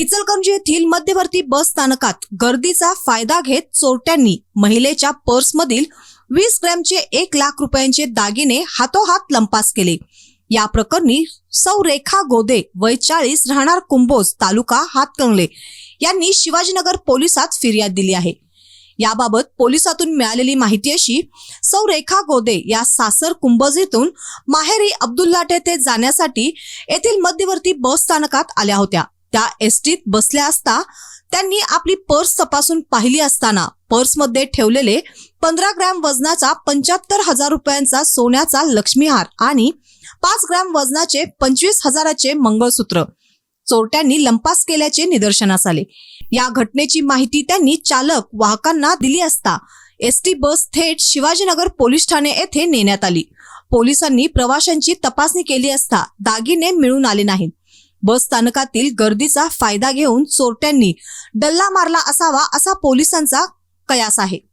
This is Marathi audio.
इचलकरंजी येथील मध्यवर्ती बस स्थानकात गर्दीचा फायदा घेत चोरट्यांनी महिलेच्या पर्समधील वीस ग्रॅमचे एक लाख रुपयांचे दागिने हातोहात लंपास केले. या प्रकरणी सौ रेखा गोदे वय चाळीस राहणार कुंभोज तालुका हातकंगले यांनी शिवाजीनगर पोलिसात फिर्याद दिली आहे. याबाबत पोलिसातून मिळालेली माहिती अशी सौ रेखा गोदे या सासर कुंभज येथून माहेरी अब्दुल्लाट येथे जाण्यासाठी येथील मध्यवर्ती बस स्थानकात आल्या होत्या. त्या एसटीत बसल्या असता त्यांनी आपली पर्स तपासून पाहिली असताना पर्समध्ये ठेवलेले पंधरा ग्रॅम वजनाचा पंच्याहत्तर हजार रुपयांचा सोन्याचा लक्ष्मीहार आणि पाच ग्रॅम वजनाचे पंचवीस हजाराचे मंगळसूत्र. चोरट्यांनी लंपास केल्याचे निदर्शनास आले. या घटनेची माहिती त्यांनी चालक वाहकांना दिली असता एसटी बस थेट शिवाजीनगर पोलीस ठाणे येथे नेण्यात आली. पोलिसांनी प्रवाशांची तपासणी केली असता दागिने मिळून आले नाहीत. बस स्थानकातील गर्दीचा फायदा घेऊन चोरट्यांनी डल्ला मारला असावा असा पोलिसांचा कयास आहे.